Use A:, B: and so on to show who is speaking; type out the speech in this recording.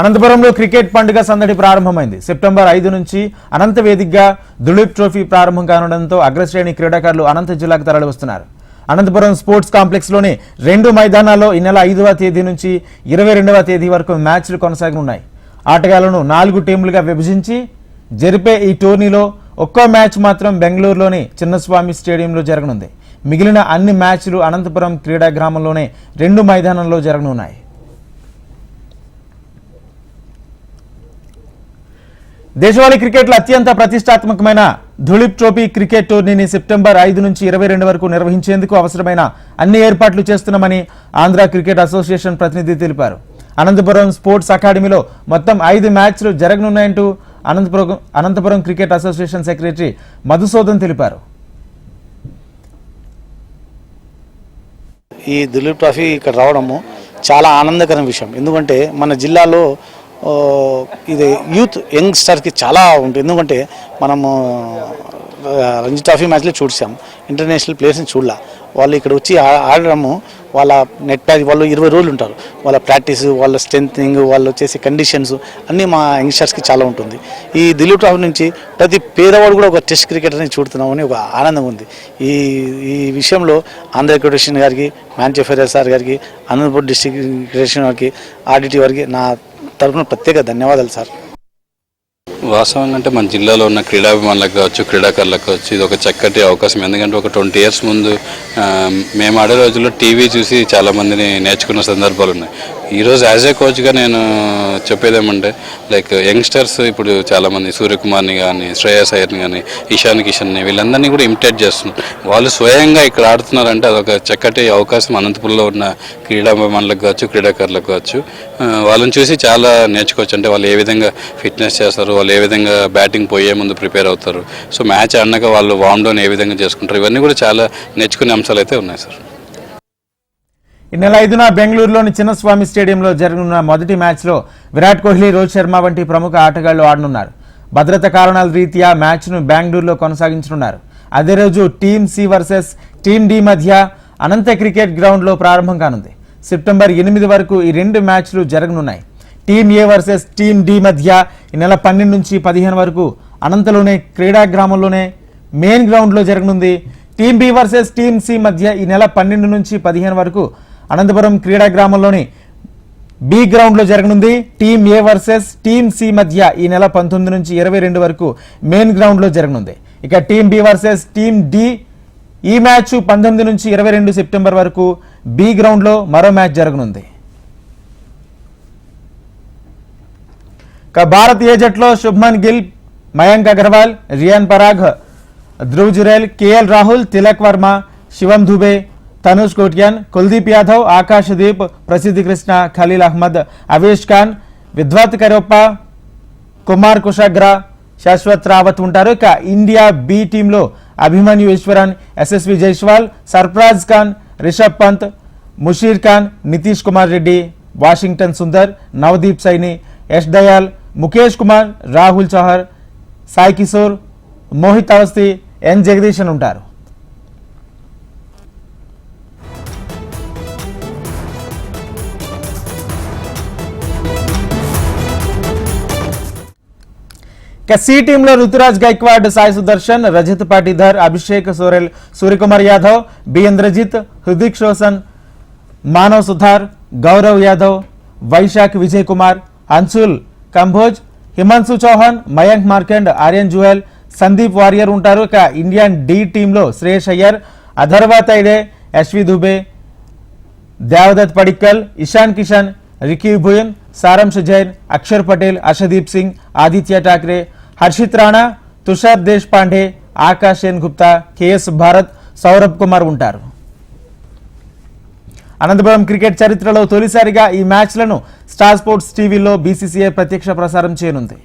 A: అనంతపురంలో క్రికెట్ పండుగ సందడి ప్రారంభమైంది. సెప్టెంబర్ ఐదు నుంచి అనంత వేదికగా దులీప్ ట్రోఫీ ప్రారంభం కానుండడంతో అగ్రశ్రేణి క్రీడాకారులు అనంత జిల్లాకు తరలివస్తున్నారు. అనంతపురం స్పోర్ట్స్ కాంప్లెక్స్లోని రెండు మైదానాల్లో ఈ నెల ఐదవ తేదీ నుంచి ఇరవై రెండవ తేదీ వరకు మ్యాచ్లు కొనసాగనున్నాయి. ఆటగాళ్ళను నాలుగు టీంలుగా విభజించి జరిపే ఈ టోర్నీలో ఒక్కో మ్యాచ్ మాత్రం బెంగళూరులోని చిన్నస్వామి స్టేడియంలో జరగనుంది. మిగిలిన అన్ని మ్యాచ్లు అనంతపురం క్రీడా గ్రామంలోనే రెండు మైదానంలో జరగనున్నాయి. దేశవాళీ క్రికెట్లో అత్యంత ప్రతిష్టాత్మకమైన ధులిప్ ట్రోఫీ క్రికెట్ టోర్నీని సెప్టెంబర్ ఐదు నుంచి ఇరవై రెండు వరకు నిర్వహించేందుకు అవసరమైన అన్ని ఏర్పాట్లు చేస్తున్నామని ఆంధ్ర క్రికెట్ అసోసియేషన్ ప్రతినిధి తెలిపారు. అనంతపురం స్పోర్ట్స్ అకాడమీలో మొత్తం ఐదు మ్యాచ్లు జరగనున్నాయంటూ Anantapur Anantapur cricket association secretary Madhusudan తెలిపారు.
B: ఈ దులీప్ ట్రోఫీ ఇక్కడ రావడము చాలా ఆనందకరం విషయం. ఎందుకంటే మన జిల్లాలో ఇది యూత్ యంగ్స్టర్కి చాలా ఉంటుంది. ఎందుకంటే మనము రంజీ ట్రాఫీ మ్యాచ్లో చూసాం. ఇంటర్నేషనల్ ప్లేయర్స్ని చూడలా. వాళ్ళు ఇక్కడ వచ్చి ఆ- ఆడడము వాళ్ళ నెట్ ప్యాచ్ వాళ్ళు ఇరవై రోజులు ఉంటారు. వాళ్ళ ప్రాక్టీస్ వాళ్ళ స్ట్రెంగ్ వాళ్ళు వచ్చేసి కండిషన్స్ అన్నీ మా యంగ్స్టర్స్కి చాలా ఉంటుంది. ఈ దిలీప్ ట్రాఫీ నుంచి ప్రతి పేదవాడు కూడా ఒక టెస్ట్ క్రికెటర్ని చూడుతున్నామని ఒక ఆనందం ఉంది. ఈ ఈ విషయంలో ఆంధ్ర క్రికెషన్ గారికి మ్యాన్చే సార్ గారికి అనంతపూర్ డిస్ట్రిక్ట్ క్రికెషన్ వారికి ఆర్డిటీ వారికి నా తరఫున ప్రత్యేక ధన్యవాదాలు సార్.
C: వాస్తవంగా అంటే మన జిల్లాలో ఉన్న క్రీడాభిమానులకు కావచ్చు క్రీడాకారులకు కావచ్చు ఇది ఒక చక్కటి అవకాశం. ఎందుకంటే ఒక ట్వంటీ ఇయర్స్ ముందు మేము ఆడే రోజుల్లో టీవీ చూసి చాలా మందిని నేర్చుకున్న సందర్భాలు ఉన్నాయి. ఈరోజు యాజ్ ఏ కోచ్గా నేను చెప్పేది ఏమంటే లైక్ యంగ్స్టర్స్ ఇప్పుడు చాలామంది సూర్యకుమార్ని కానీ శ్రేయస్ అయ్యర్ని కానీ ఇషాన్ కిషన్ని వీళ్ళందరినీ కూడా ఇమిటేట్ చేస్తున్నారు. వాళ్ళు స్వయంగా ఇక్కడ ఆడుతున్నారంటే అదొక చక్కటి అవకాశం అనంతపురంలో ఉన్న క్రీడాభిమానులకు కావచ్చు క్రీడాకారులకు కావచ్చు. వాళ్ళని చూసి చాలా నేర్చుకోవచ్చు. అంటే వాళ్ళు ఏ విధంగా ఫిట్నెస్ చేస్తారు వాళ్ళు ఏ విధంగా బ్యాటింగ్ పోయే ముందు ప్రిపేర్ అవుతారు. సో మ్యాచ్ ఆడినాక వాళ్ళు వార్మ్ డౌన్ ఏ విధంగా చేసుకుంటారు ఇవన్నీ కూడా చాలా నేర్చుకునే అంశాలు అయితే ఉన్నాయి సార్.
A: ఈ నెల ఐదున బెంగళూరులోని చిన్నస్వామి స్టేడియంలో జరగనున్న మొదటి మ్యాచ్లో విరాట్ కోహ్లీ రోహిత్ శర్మ వంటి ప్రముఖ ఆటగాళ్ళు ఆడనున్నారు. భద్రత కారణాల రీత్యా మ్యాచ్ను బెంగళూరులో కొనసాగించనున్నారు. అదే రోజు team C versus team D మధ్య అనంత క్రికెట్ గ్రౌండ్లో ప్రారంభం కానుంది. సెప్టెంబర్ ఎనిమిది వరకు ఈ రెండు మ్యాచ్లు జరగనున్నాయి. Team A versus team D మధ్య ఈ నెల పన్నెండు నుంచి పదిహేను వరకు అనంతలోనే క్రీడా గ్రామంలోనే మెయిన్ గ్రౌండ్లో జరగనుంది. Team B versus team C మధ్య ఈ నెల పన్నెండు నుంచి పదిహేను వరకు అనంతపురం క్రీడా గ్రామంలోని బి గ్రౌండ్లో జరగనుంది. Team A versus team C మధ్య ఈ నెల పంతొమ్మిది నుంచి ఇరవై రెండు వరకు మెయిన్ గ్రౌండ్లో జరగనుంది. ఇక team B versus team D ఈ మ్యాచ్ పంతొమ్మిది నుంచి ఇరవై రెండు సెప్టెంబర్ వరకు బి గ్రౌండ్లో మరో మ్యాచ్ జరగనుంది. ఇక భారతీయ జట్లో శుభ్మన్ గిల్ మయాంక్ అగర్వాల్ రియాన్ పరాగ్ ధ్రువ్ జురేల్ కేఎల్ రాహుల్ తిలక్ వర్మ శివం దుబే తనుష్ కోటియన్ కుల్దీప్ యాదవ్ ఆకాష్ దీప్ ప్రసిద్ధి కృష్ణ ఖలీల్ అహ్మద్ అవేష్ ఖాన్ విద్వత్ కరోప్ప కుమార్ కుషాగ్రా శాశ్వత్ రావత్ ఉంటారు ఇక ఇండియా బి టీంలో అభిమన్యు ఈశ్వరన్ ఎస్ఎస్వి జైస్వాల్ సర్ఫరాజ్ ఖాన్ రిషబ్ పంత్ ముషీర్ ఖాన్ నితీష్ కుమార్ రెడ్డి వాషింగ్టన్ సుందర్ నవదీప్ సైని యష్ దయాల్ ముఖేష్ కుమార్ రాహుల్ చౌహర్ సాయి కిషోర్ మోహిత్ అవస్థి ఎన్ జగదీశన్ ఉంటారు ఇక సి టీంలో రుతురాజ్ గైక్వాడ్ సాయి సుదర్శన్ రజత్ పాటీధర్ అభిషేక్ సోరెల్ సూర్యకుమార్ యాదవ్ బి ఇంద్రజిత్ హృదిక్ రోషన్ మానవ్ సుధార్ గౌరవ్ యాదవ్ వైశాఖ్ విజయ్ కుమార్ అన్సుల్ కంబోజ్ హిమాన్సు చౌహాన్ మయాంక్ మార్కెండ్ ఆర్యన్ జుహెల్ సందీప్ వారియర్ ఉంటారు ఇక ఇండియన్ డి టీంలో శ్రేయస్ అయ్యర్ అధర్వా తైడే యశ్వి దుబే దేవదత్ పడిక్కల్ ఇషాన్ కిషన్ రికీ భుయన్ సారంశ్ జైన్ అక్షర్ పటేల్ అర్షదీప్ సింగ్ ఆదిత్య ఠాక్రే హర్షిత్ రాణా తుషార్ దేశ్ పాండే ఆకాష్ సేన్ గుప్తా కేఎస్ భారత్ సౌరభ్ కుమార్ ఉంటారు. అనంతపురం క్రికెట్ చరిత్రలో తొలిసారిగా ఈ మ్యాచ్లను స్టార్ స్పోర్ట్స్ టీవీలో బీసీసీఐ ప్రత్యక్ష ప్రసారం చేయనుంది.